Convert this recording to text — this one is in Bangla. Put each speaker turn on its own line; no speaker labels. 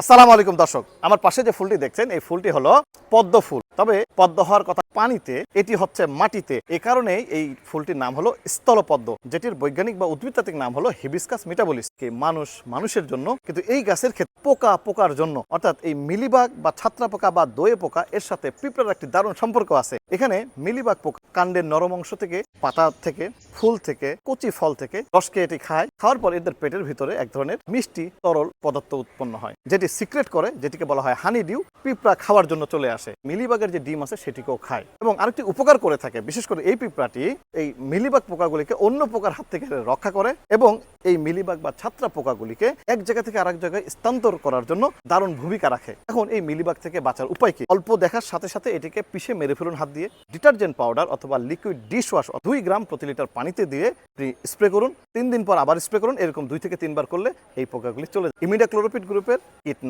আসসালামু আলাইকুম দর্শক, আমার পাশে যে ফুলটি দেখছেন, এই ফুলটি হলো পদ্ম ফুল। তবে পদ্ম হওয়ার কথা পানিতে, এটি হচ্ছে মাটিতে। এ কারণে এই ফুলটির নাম হলো স্থলপদ্ম, যেটির বৈজ্ঞানিক বা উদ্ভিদতাত্ত্বিক নাম হলো হিবিস্কাস মিটাবলিস। মানুষ, মানুষের জন্য, কিন্তু এই গাছের ক্ষেত্রে পোকা পোকার জন্য, অর্থাৎ এই মিলিবাগ বা ছাত্রা পোকা বা দোয়ে পোকা, এর সাথে পিঁপড়ার একটি দারুণ সম্পর্ক আছে। এখানে মিলিবাগ পোকা কাণ্ডের নরম অংশ থেকে, পাতা থেকে, ফুল থেকে, কচি ফল থেকে রসকে এটি খায়। খাওয়ার পর এদের পেটের ভিতরে এক ধরনের মিষ্টি, তরল পদার্থ উৎপন্ন হয়, যেটি সিক্রেট করে, যেটিকে বলা হয় হানি ডিউ পিঁপড়া খাওয়ার জন্য চলে আসে। মিলিবাগের যে ডিম আছে, সেটিকেও খায়। এবং আরেকটি উপকার করে থাকে, বিশেষ করে এই পিঁপড়াটি এই মিলিবাগ পোকাগুলিকে অন্য পোকার হাত থেকে রক্ষা করে এবং এই মিলিবাগ বা ছাত্রা পোকাগুলিকে এক জায়গা থেকে আরেক জায়গায় স্থানান্তর করার জন্য দারুণ ভূমিকা রাখে। এখন এই মিলিবাগ থেকে বাঁচার উপায় কি? অল্প দেখার সাথে সাথে এটিকে পিষে মেরে ফেলুন হাত দিয়ে। ডিটারজেন্ট পাউডার অথবা লিকুইড ডিশ ওয়াশ দুই গ্রাম প্রতি লিটার পানিতে দিয়ে স্প্রে করুন। তিন দিন পর আবার স্প্রে করুন। এরকম দুই থেকে তিনবার করলে এই পোকাগুলি চলে যায়। ইমিডা ক্লোরোপিড গ্রুপের কীটনাশক